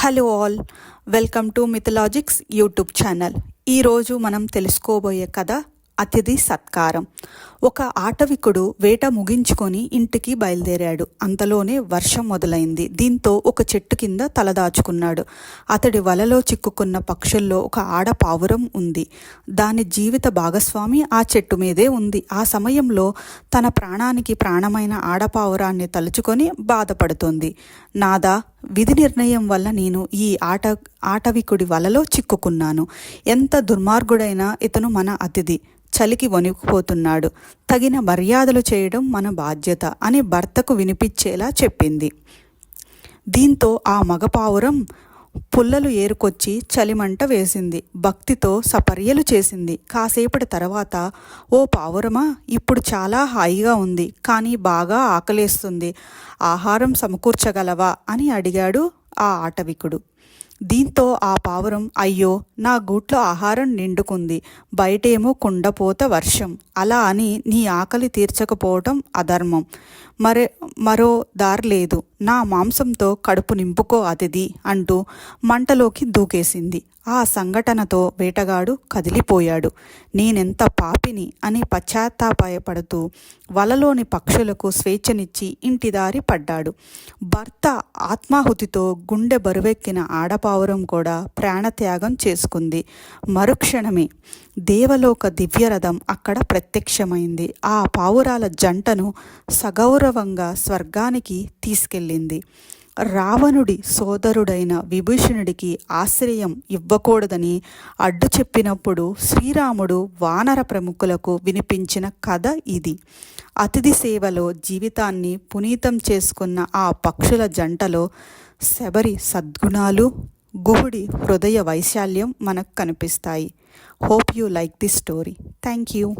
Hello all welcome to Mythologics YouTube channel. ఈరోజు మనం తెలుసుకోబోయే కథ అతిథి సత్కారం. ఒక ఆటవికుడు వేట ముగించుకొని ఇంటికి బయలుదేరాడు. అంతలోనే వర్షం మొదలైంది. దీంతో ఒక చెట్టు కింద తలదాచుకున్నాడు అతడి వలలో చిక్కుకున్న పక్షుల్లో ఒక ఆడపావురం ఉంది. దాని జీవిత భాగస్వామి ఆ చెట్టు మీదే ఉంది. ఆ సమయంలో తన ప్రాణానికి ప్రాణమైన ఆడపావురాన్ని తలుచుకొని బాధపడుతుంది. నాదా విధి నిర్ణయం వల్ల నేను ఈ ఆట ఆటవికుడి వలలో చిక్కుకున్నాను. ఎంత దుర్మార్గుడైనా ఇతను మన అతిథి చలికి వణికిపోతున్నాడు. తగిన మర్యాదలు చేయడం మన బాధ్యత అని భర్తకు వినిపించేలా చెప్పింది. దీంతో ఆ మగపావురం పుల్లలు ఏరుకొచ్చి చలిమంట వేసింది. భక్తితో సపర్యలు చేసింది. కాసేపటి తర్వాత ఓ పావురమా ఇప్పుడు చాలా హాయిగా ఉంది కానీ బాగా ఆకలేస్తుంది. ఆహారం సమకూర్చగలవా? అని అడిగాడు ఆ ఆటవికుడు. దీంతో ఆ పావురం అయ్యో నా గూట్లో ఆహారం నిండుకుంది బయటేమో కుండపోత వర్షం అలా అని నీ ఆకలి తీర్చకపోవటం అధర్మం. మరే మరో దారి లేదు నా మాంసంతో కడుపు నింపుకో అతిథి అంటూ మంటలోకి దూకేసింది. ఆ సంఘటనతో వేటగాడు కదిలిపోయాడు. నేనెంత పాపిని అని పశ్చాత్తాపాయపడుతూ వలలోని పక్షులకు స్వేచ్ఛనిచ్చి ఇంటిదారి పడ్డాడు. భర్త ఆత్మాహుతితో గుండె బరువెక్కిన పావురం కూడా ప్రాణత్యాగం చేసుకుంది. మరుక్షణమే దేవలోక దివ్యరథం అక్కడ ప్రత్యక్షమైంది. ఆ పావురాల జంటను సగౌరవంగా స్వర్గానికి తీసుకెళ్ళింది. రావణుడి సోదరుడైన విభీషణుడికి ఆశ్రయం ఇవ్వకూడదని అడ్డు చెప్పినప్పుడు శ్రీరాముడు వానర ప్రముఖులకు వినిపించిన కథ ఇది. అతిథి సేవలో జీవితాన్ని పునీతం చేసుకున్న ఆ పక్షుల జంటలో శబరి సద్గుణాలు గుహుడి హృదయ వైశాల్యం మనకు కనిపిస్తాయి. Hope you like this story thank you